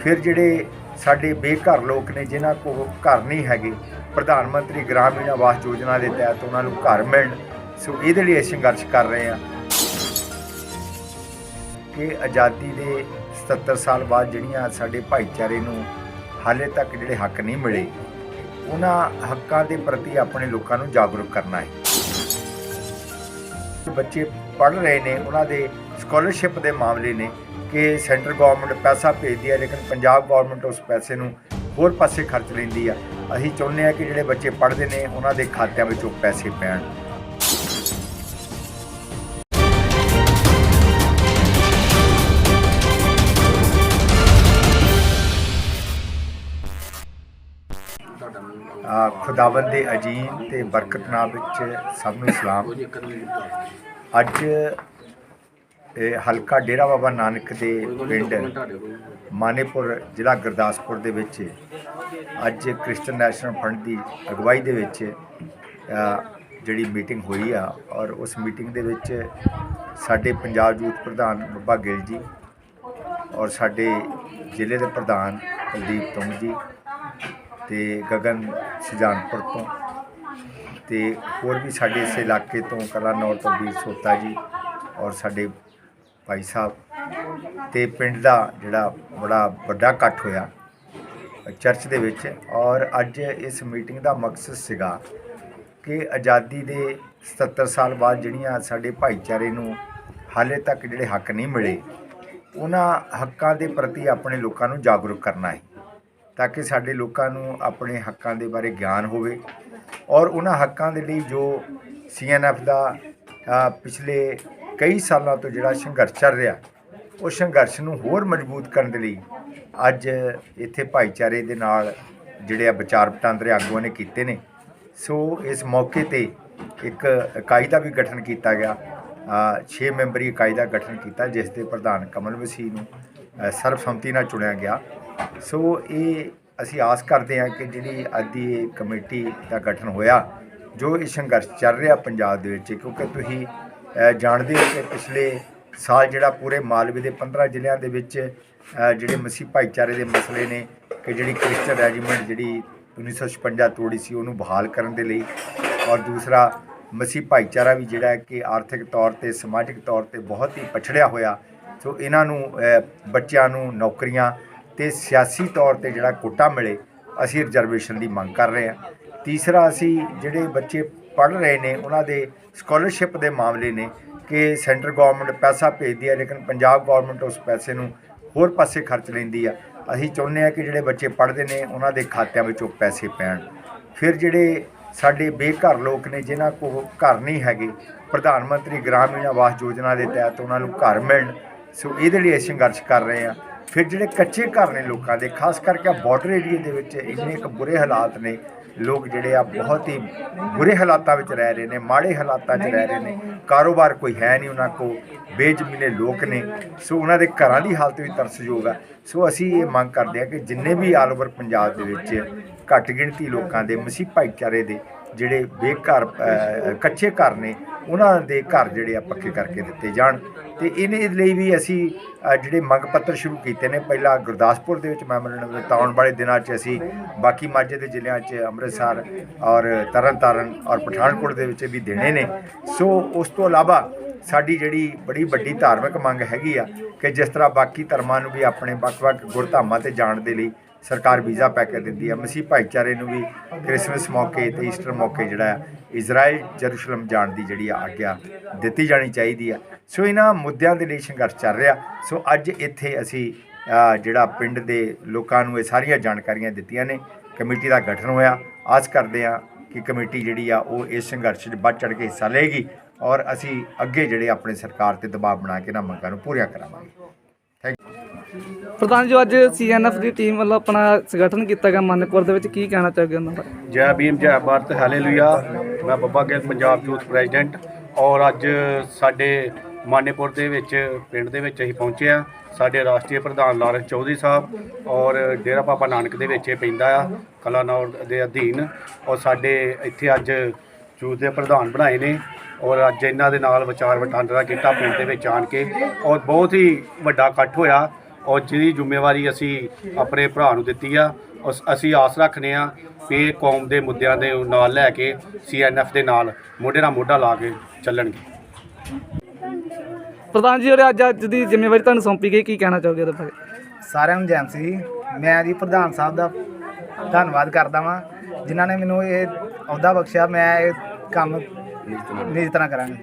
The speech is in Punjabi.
ਫਿਰ ਜਿਹੜੇ ਸਾਡੇ ਬੇਘਰ ਲੋਕ ਨੇ, ਜਿਨ੍ਹਾਂ ਕੋਲ ਘਰ ਨਹੀਂ ਹੈਗੇ, ਪ੍ਰਧਾਨ ਮੰਤਰੀ ਗ੍ਰਾਮੀਣ ਆਵਾਸ ਯੋਜਨਾ ਦੇ ਤਹਿਤ ਉਹਨਾਂ ਨੂੰ ਘਰ ਮਿਲਣ, ਸੋ ਇਹਦੇ ਲਈ ਅਸੀਂ ਸੰਘਰਸ਼ ਕਰ ਰਹੇ ਹਾਂ। ਕਿ ਆਜ਼ਾਦੀ ਦੇ 77 ਸਾਲ ਬਾਅਦ ਜਿਹੜੀਆਂ ਸਾਡੇ ਭਾਈਚਾਰੇ ਨੂੰ ਹਾਲੇ ਤੱਕ ਜਿਹੜੇ ਹੱਕ ਨਹੀਂ ਮਿਲੇ, ਉਹਨਾਂ ਹੱਕਾਂ ਦੇ ਪ੍ਰਤੀ ਆਪਣੇ ਲੋਕਾਂ ਨੂੰ ਜਾਗਰੂਕ ਕਰਨਾ ਹੈ। ਬੱਚੇ ਪੜ੍ਹ ਰਹੇ ਨੇ, ਉਹਨਾਂ ਦੇ ਸਕਾਲਰਸ਼ਿਪ ਦੇ ਮਾਮਲੇ ਨੇ ਕਿ ਸੈਂਟਰ ਗਵਰਨਮੈਂਟ ਪੈਸਾ ਭੇਜਦੀ ਹੈ, ਲੇਕਿਨ ਪੰਜਾਬ ਗਵਰਨਮੈਂਟ ਉਸ ਪੈਸੇ ਨੂੰ ਹੋਰ ਪਾਸੇ ਖਰਚ ਲੈਂਦੀ ਆ। ਅਸੀਂ ਚਾਹੁੰਦੇ ਆ ਕਿ ਜਿਹੜੇ ਬੱਚੇ ਪੜ੍ਹਦੇ ਨੇ, ਉਹਨਾਂ ਦੇ ਖਾਤਿਆਂ ਵਿੱਚ ਉਹ ਪੈਸੇ ਪੈਣ। ਆ, ਖੁਦਾਵੰਦ ਦੇ ਅਜੀਮ ਤੇ ਬਰਕਤਨਾਮ ਵਿੱਚ ਸਭ ਨੂੰ ਸਲਾਮ। ਅੱਜ ਇਹ ਹਲਕਾ ਡੇਰਾ ਬਾਬਾ ਨਾਨਕ ਦੇ ਪਿੰਡ ਮਾਨੇਪੁਰ ਜ਼ਿਲ੍ਹਾ ਗੁਰਦਾਸਪੁਰ ਦੇ ਵਿੱਚ ਅੱਜ ਕ੍ਰਿਸਚਨ ਨੈਸ਼ਨਲ ਫੰਡ ਦੀ ਅਗਵਾਈ ਦੇ ਵਿੱਚ ਜਿਹੜੀ ਮੀਟਿੰਗ ਹੋਈ ਆ ਔਰ ਉਸ ਮੀਟਿੰਗ ਦੇ ਵਿੱਚ ਸਾਡੇ ਪੰਜਾਬ ਯੂਥ ਪ੍ਰਧਾਨ ਬੱਬਾ ਗਿੱਲ ਜੀ ਔਰ ਸਾਡੇ ਜ਼ਿਲ੍ਹੇ ਦੇ ਪ੍ਰਧਾਨ ਕੁਲਦੀਪ ਤੁੰਗ ਜੀ ਤੇ ਗਗਨ ਸੁਜਾਨਪੁਰ ਤੋਂ ਤੇ ਹੋਰ ਵੀ ਸਾਡੇ ਇਸ ਇਲਾਕੇ ਤੋਂ ਕਲਾਨੌਰ ਤੋਂ ਵੀਰ ਸੋਤਾ ਜੀ ਔਰ ਸਾਡੇ ਭਾਈ ਸਾਹਿਬ ਤੇ ਪਿੰਡ ਦਾ ਜਿਹੜਾ ਬੜਾ ਵੱਡਾ ਇਕੱਠ ਹੋਇਆ ਚਰਚ ਦੇ ਵਿੱਚ ਔਰ ਅੱਜ ਇਸ ਮੀਟਿੰਗ ਦਾ ਮਕਸਦ ਸੀਗਾ ਕਿ ਆਜ਼ਾਦੀ ਦੇ 77 ਸਾਲ ਬਾਅਦ ਜਿਹੜੀਆਂ ਸਾਡੇ ਭਾਈਚਾਰੇ ਨੂੰ ਹਾਲੇ ਤੱਕ ਜਿਹੜੇ ਹੱਕ ਨਹੀਂ ਮਿਲੇ, ਉਹਨਾਂ ਹੱਕਾਂ ਦੇ ਪ੍ਰਤੀ ਆਪਣੇ ਲੋਕਾਂ ਨੂੰ ਜਾਗਰੂਕ ਕਰਨਾ ਹੈ ਤਾਂ ਕਿ ਸਾਡੇ ਲੋਕਾਂ ਨੂੰ ਆਪਣੇ ਹੱਕਾਂ ਦੇ ਬਾਰੇ ਗਿਆਨ ਹੋਵੇ ਔਰ ਉਹਨਾਂ ਹੱਕਾਂ ਦੇ ਲਈ ਜੋ ਸੀਐਨਐਫ ਦਾ ਪਿਛਲੇ ਕਈ ਸਾਲਾਂ ਤੋਂ ਜਿਹੜਾ ਸੰਘਰਸ਼ ਚੱਲ ਰਿਹਾ, ਉਹ ਸੰਘਰਸ਼ ਨੂੰ ਹੋਰ ਮਜ਼ਬੂਤ ਕਰਨ ਦੇ ਲਈ ਅੱਜ ਇੱਥੇ ਭਾਈਚਾਰੇ ਦੇ ਨਾਲ ਜਿਹੜੇ ਆ ਵਿਚਾਰ ਵਟਾਂਦਰੇ ਆਗੂਆਂ ਨੇ ਕੀਤੇ ਨੇ। ਸੋ ਇਸ ਮੌਕੇ ਤੇ ਇੱਕ ਇਕਾਈ ਦਾ ਵੀ ਗਠਨ ਕੀਤਾ ਗਿਆ। 6 ਮੈਂਬਰੀ ਇਕਾਈ ਦਾ ਗਠਨ ਕੀਤਾ, ਜਿਸ ਦੇ ਪ੍ਰਧਾਨ ਕਮਲ ਵਸੀ ਨੂੰ ਸਰਬਸੰਮਤੀ ਨਾਲ ਚੁਣਿਆ ਗਿਆ। ਸੋ ਇਹ ਅਸੀਂ ਆਸ ਕਰਦੇ ਹਾਂ ਕਿ ਜਿਹੜੀ ਅੱਜ ਦੀ ਇਹ ਕਮੇਟੀ ਦਾ ਗਠਨ ਹੋਇਆ, ਜੋ ਇਹ ਸੰਘਰਸ਼ ਚੱਲ ਰਿਹਾ ਪੰਜਾਬ ਦੇ ਵਿੱਚ, ਕਿਉਂਕਿ ਤੁਸੀਂ ਜਾਣਦੇ ਹੋ ਕਿ ਪਿਛਲੇ ਸਾਲ ਜਿਹੜਾ ਪੂਰੇ ਮਾਲਵੇ ਦੇ 15 ਜ਼ਿਲ੍ਹਿਆਂ ਦੇ ਵਿੱਚ ਜਿਹੜੇ ਮਸੀਹ ਭਾਈਚਾਰੇ ਦੇ ਮਸਲੇ ਨੇ ਕਿ ਜਿਹੜੀ ਕ੍ਰਿਸਚਨ ਰੈਜੀਮੈਂਟ ਜਿਹੜੀ 1956 ਤੋੜੀ ਸੀ ਉਹਨੂੰ ਬਹਾਲ ਕਰਨ ਦੇ ਲਈ ਔਰ ਦੂਸਰਾ ਮਸੀਹ ਭਾਈਚਾਰਾ ਵੀ ਜਿਹੜਾ ਕਿ ਆਰਥਿਕ ਤੌਰ ਤੇ, ਸਮਾਜਿਕ ਤੌਰ ਤੇ ਬਹੁਤ ਹੀ ਪਛੜਿਆ ਹੋਇਆ। ਸੋ ਇਹਨਾਂ ਨੂੰ ਬੱਚਿਆਂ ਨੂੰ ਨੌਕਰੀਆਂ ਤੇ ਸਿਆਸੀ ਤੌਰ ਤੇ ਜਿਹੜਾ ਕੋਟਾ ਮਿਲੇ, ਅਸੀਂ ਰਿਜ਼ਰਵੇਸ਼ਨ ਦੀ ਮੰਗ ਕਰ ਰਹੇ ਹਾਂ। ਤੀਸਰਾ ਅਸੀਂ ਜਿਹੜੇ ਬੱਚੇ ਪੜ੍ਹ ਰਹੇ ਨੇ, ਉਹਨਾਂ ਦੇ ਸਕਾਲਰਸ਼ਿਪ ਦੇ ਮਾਮਲੇ ਨੇ ਕਿ ਸੈਂਟਰ ਗਵਰਨਮੈਂਟ ਪੈਸਾ ਭੇਜਦੀ ਹੈ, ਲੇਕਿਨ ਪੰਜਾਬ ਗਵਰਨਮੈਂਟ ਉਸ ਪੈਸੇ ਨੂੰ ਹੋਰ ਪਾਸੇ ਖਰਚ ਲੈਂਦੀ ਆ। ਅਸੀਂ ਚਾਹੁੰਦੇ ਆ ਕਿ ਜਿਹੜੇ ਬੱਚੇ ਪੜ੍ਹਦੇ ਨੇ, ਉਹਨਾਂ ਦੇ ਖਾਤਿਆਂ ਵਿੱਚ ਉਹ ਪੈਸੇ ਪੈਣ। ਫਿਰ ਜਿਹੜੇ ਸਾਡੇ ਬੇਘਰ ਲੋਕ ਨੇ, ਜਿਨ੍ਹਾਂ ਕੋਲ ਘਰ ਨਹੀਂ ਹੈਗੇ, ਪ੍ਰਧਾਨ ਮੰਤਰੀ ਗ੍ਰਾਮੀਣ ਆਵਾਸ ਯੋਜਨਾ ਦੇ ਤਹਿਤ ਉਹਨਾਂ ਨੂੰ ਘਰ ਮਿਲਣ। ਸੋ ਇਹਦੇ ਲਈ ਅਸੀਂ ਸੰਘਰਸ਼ ਕਰ ਰਹੇ ਹਾਂ। ਫਿਰ ਜਿਹੜੇ ਕੱਚੇ ਘਰ ਨੇ ਲੋਕਾਂ ਦੇ, ਖਾਸ ਕਰਕੇ ਬਾਰਡਰ ਏਰੀਏ ਦੇ ਵਿੱਚ ਇੰਨੇ ਕੁ ਬੁਰੇ ਹਾਲਾਤ ਨੇ, ਲੋਕ ਜਿਹੜੇ ਆ ਬਹੁਤ ਹੀ ਬੁਰੇ ਹਾਲਾਤਾਂ ਵਿੱਚ ਰਹਿ ਰਹੇ ਨੇ, ਮਾੜੇ ਹਾਲਾਤਾਂ 'ਚ ਰਹਿ ਰਹੇ ਨੇ। ਕਾਰੋਬਾਰ ਕੋਈ ਹੈ ਨਹੀਂ ਉਹਨਾਂ ਕੋ ਬੇਜ਼ਮੀਨੇ ਲੋਕ ਨੇ। ਸੋ ਉਹਨਾਂ ਦੇ ਘਰਾਂ ਦੀ ਹਾਲਤ ਵੀ ਤਰਸਯੋਗ ਆ। ਸੋ ਅਸੀਂ ਇਹ ਮੰਗ ਕਰਦੇ ਆ ਕਿ ਜਿੰਨੇ ਵੀ ਆਲ ਓਵਰ ਪੰਜਾਬ ਦੇ ਵਿੱਚ ਘੱਟ ਗਿਣਤੀ ਲੋਕਾਂ ਦੇ ਮਸੀਹ ਭਾਈਚਾਰੇ ਦੇ ਜਿਹੜੇ ਬੇਘਰ ਕੱਚੇ ਘਰ ਨੇ ਉਹਨਾਂ ਦੇ ਘਰ ਜਿਹੜੇ ਆ ਪੱਕੇ ਕਰਕੇ ਦਿੱਤੇ ਜਾਣ। ਤੇ ਇਹਨੇ ਲਈ ਵੀ ਅਸੀਂ ਜਿਹੜੇ ਮੰਗ ਪੱਤਰ ਸ਼ੁਰੂ ਕੀਤੇ ਨੇ, ਪਹਿਲਾਂ ਗੁਰਦਾਸਪੁਰ ਦੇ ਵਿੱਚ ਮੈਮੋਰੈਂਡਮ ਦਿੱਤਾ ਆਉਣ ਵਾਲੇ ਦਿਨਾਂ 'ਚ ਅਸੀਂ ਬਾਕੀ ਮਾਝੇ ਦੇ ਜ਼ਿਲ੍ਹਿਆਂ 'ਚ ਅੰਮ੍ਰਿਤਸਰ ਔਰ ਤਰਨਤਾਰਨ ਔਰ ਪਠਾਨਕੋਟ ਦੇ ਵਿੱਚ ਵੀ ਦੇਣੇ ਨੇ। ਸੋ ਉਸ ਤੋਂ ਇਲਾਵਾ ਸਾਡੀ ਜਿਹੜੀ ਬੜੀ ਵੱਡੀ ਧਾਰਮਿਕ ਮੰਗ ਹੈਗੀ ਆ ਕਿ ਜਿਸ ਤਰ੍ਹਾਂ ਬਾਕੀ ਧਰਮਾਂ ਨੂੰ ਵੀ ਆਪਣੇ ਵੱਖ-ਵੱਖ ਗੁਰਧਾਮਾਂ ਤੇ ਜਾਣ ਦੇ ਲਈ ਸਰਕਾਰ ਵੀਜ਼ਾ ਪੈਕੇਜ ਦਿੰਦੀ ਆ ਮਸੀਹ ਭਾਈਚਾਰੇ ਨੂੰ ਵੀ ਕ੍ਰਿਸਮਸ ਮੌਕੇ ਤੇ ਈਸਟਰ ਮੌਕੇ ਜਿਹੜਾ ਇਜ਼ਰਾਈਲ ਜਰੂਸ਼ਲਮ ਜਾਣ ਦੀ ਜਿਹੜੀ ਆ ਆਗਿਆ ਦਿੱਤੀ ਜਾਣੀ ਚਾਹੀਦੀ ਹੈ। ਸੋ ਇਹਨਾਂ ਮੁੱਦਿਆਂ ਦੇ ਲਈ ਸੰਘਰਸ਼ ਚੱਲ ਰਿਹਾ। ਸੋ ਅੱਜ ਇੱਥੇ ਅਸੀਂ ਜਿਹੜਾ ਪਿੰਡ ਦੇ ਲੋਕਾਂ ਨੂੰ ਇਹ ਸਾਰੀਆਂ ਜਾਣਕਾਰੀਆਂ ਦਿੱਤੀਆਂ ਨੇ। ਕਮੇਟੀ ਦਾ ਗਠਨ ਹੋਇਆ। ਆਸ ਕਰਦੇ ਆ ਕਿ ਕਮੇਟੀ ਜਿਹੜੀ ਆ, ਉਹ ਇਸ ਸੰਘਰਸ਼ 'ਚ ਵੱਧ ਚੜ੍ਹ ਕੇ ਹਿੱਸਾ ਲਏਗੀ ਔਰ ਅਸੀਂ ਅੱਗੇ ਜਿਹੜੇ ਆਪਣੇ ਸਰਕਾਰ ਤੇ ਦਬਾਅ ਬਣਾ ਕੇ ਇਹਨਾਂ ਮੰਗਾਂ ਨੂੰ ਪੂਰੀਆਂ ਕਰਾਵਾਂਗੇ। ਥੈਂਕ ਯੂ ਪ੍ਰਧਾਨ ਜੀ, ਅੱਜ ਸੀਐਨਐਫ ਦੀ ਟੀਮ ਵੱਲੋਂ ਆਪਣਾ ਸੰਗਠਨ ਕੀਤਾ ਗਿਆ ਮਾਨੇਪੁਰ ਦੇ ਵਿੱਚ। ਕੀ ਕਹਿਣਾ ਚਾਹੋਗੇ ਉਹਨਾਂ ਬਾਰੇ? ਜੈ ਭੀਮ, ਜੈ ਭਾਰਤ, ਹਾਲੇਲੂਇਆ। ਮੈਂ ਬੱਬਾ ਗਿੱਲ, ਪੰਜਾਬ ਯੂਥ ਪ੍ਰੈਜ਼ੀਡੈਂਟ। ਔਰ ਅੱਜ ਸਾਡੇ ਮਾਨੇਪੁਰ ਦੇ ਵਿੱਚ, ਪਿੰਡ ਦੇ ਵਿੱਚ ਅਸੀਂ ਪਹੁੰਚੇ ਆ ਸਾਡੇ ਰਾਸ਼ਟਰੀ ਪ੍ਰਧਾਨ ਲਾਰੈਂਸ ਚੌਧਰੀ ਸਾਹਿਬ ਔਰ ਡੇਰਾ ਬਾਬਾ ਨਾਨਕ ਦੇ ਵਿੱਚ ਇਹ ਪੈਂਦਾ ਆ ਕਲਾਨੌਰ ਦੇ ਅਧੀਨ। ਔਰ ਸਾਡੇ ਇੱਥੇ ਅੱਜ ਯੂਥ ਦੇ ਪ੍ਰਧਾਨ ਬਣਾਏ ਨੇ। ਔਰ ਅੱਜ ਇਹਨਾਂ ਦੇ ਨਾਲ ਵਿਚਾਰ ਵਟਾਂਦਰਾ ਕੀਤਾ, ਪਿੰਡ ਦੇ ਵਿੱਚ ਆਣ ਕੇ। ਔਰ ਬਹੁਤ ਹੀ ਵੱਡਾ ਇਕੱਠ ਹੋਇਆ। ਔਰ ਜਿਹਦੀ ਜ਼ਿੰਮੇਵਾਰੀ ਅਸੀਂ ਆਪਣੇ ਭਰਾ ਨੂੰ ਦਿੱਤੀ ਆ ਉਸ- ਅਸੀਂ ਆਸ ਰੱਖਨੇ ਆ ਕਿ ਇਹ ਕੌਮ ਦੇ ਮੁੱਦਿਆਂ ਦੇ ਨਾਲ ਲੈ ਕੇ ਸੀਐਨਐਫ ਦੇ ਨਾਲ ਮੋਢੇ ਨਾਲ ਮੋਢਾ ਲਾ ਕੇ ਚੱਲਣਗੇ। ਪ੍ਰਧਾਨ ਜੀ ਔਰ ਅੱਜ ਅੱਜ ਦੀ ਜ਼ਿੰਮੇਵਾਰੀ ਤੁਹਾਨੂੰ ਸੌਂਪੀ ਗਈ ਕੀ ਕਹਿਣਾ ਚਾਹੋਗੇ ਉਹਦੇ ਬਾਰੇ? ਸਾਰਿਆਂ ਨੂੰ ਜੈਮ ਸੀ। ਮੈਂ ਜੀ ਪ੍ਰਧਾਨ ਸਾਹਿਬ ਦਾ ਧੰਨਵਾਦ ਕਰਦਾ ਵਾਂ ਜਿਨ੍ਹਾਂ ਨੇ ਮੈਨੂੰ ਇਹ ਅਹੁਦਾ ਬਖਸ਼ਿਆ ਮੈਂ ਇਹ ਕੰਮ ਨਿਜ ਤਰ੍ਹਾਂ ਕਰਾਂਗਾ।